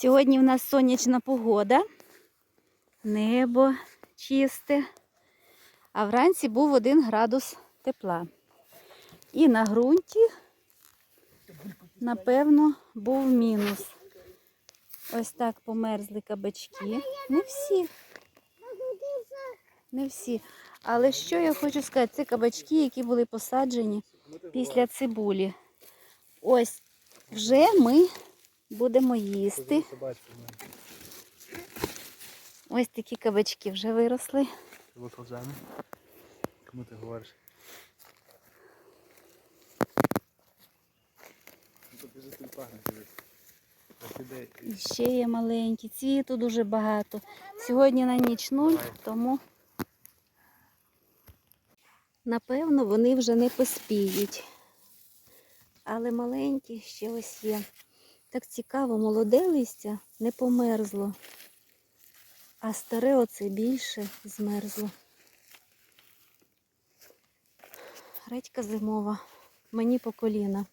Сьогодні в нас сонячна погода, небо чисте, а вранці був 1 градус тепла. І на ґрунті, напевно, був мінус. Ось так померзли кабачки. Не всі. Не всі. Але що я хочу сказати, це кабачки, які були посаджені після цибулі. Ось вже ми будемо їсти. Ось такі кабачки вже виросли. Кому ти говориш? Ну. І ще є маленькі. Цвіту дуже багато. Сьогодні на ніч нуль, тому напевно вони вже не поспіють. Але маленькі ще ось є. Так цікаво, молоде листя не померзло, а старе оце більше змерзло. Редька зимова, мені по коліна.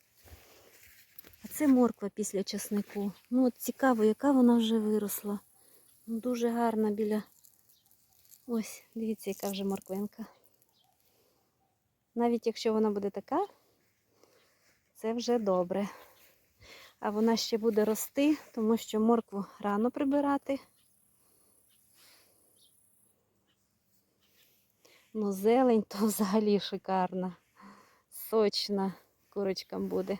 А це морква після часнику. Ну от цікаво, яка вона вже виросла. Ну, дуже гарна біля. Ось, дивіться, яка вже морквинка. Навіть якщо вона буде така, це вже добре. А вона ще буде рости, тому що моркву рано прибирати. Ну, зелень то взагалі шикарна, сочна курочкам буде.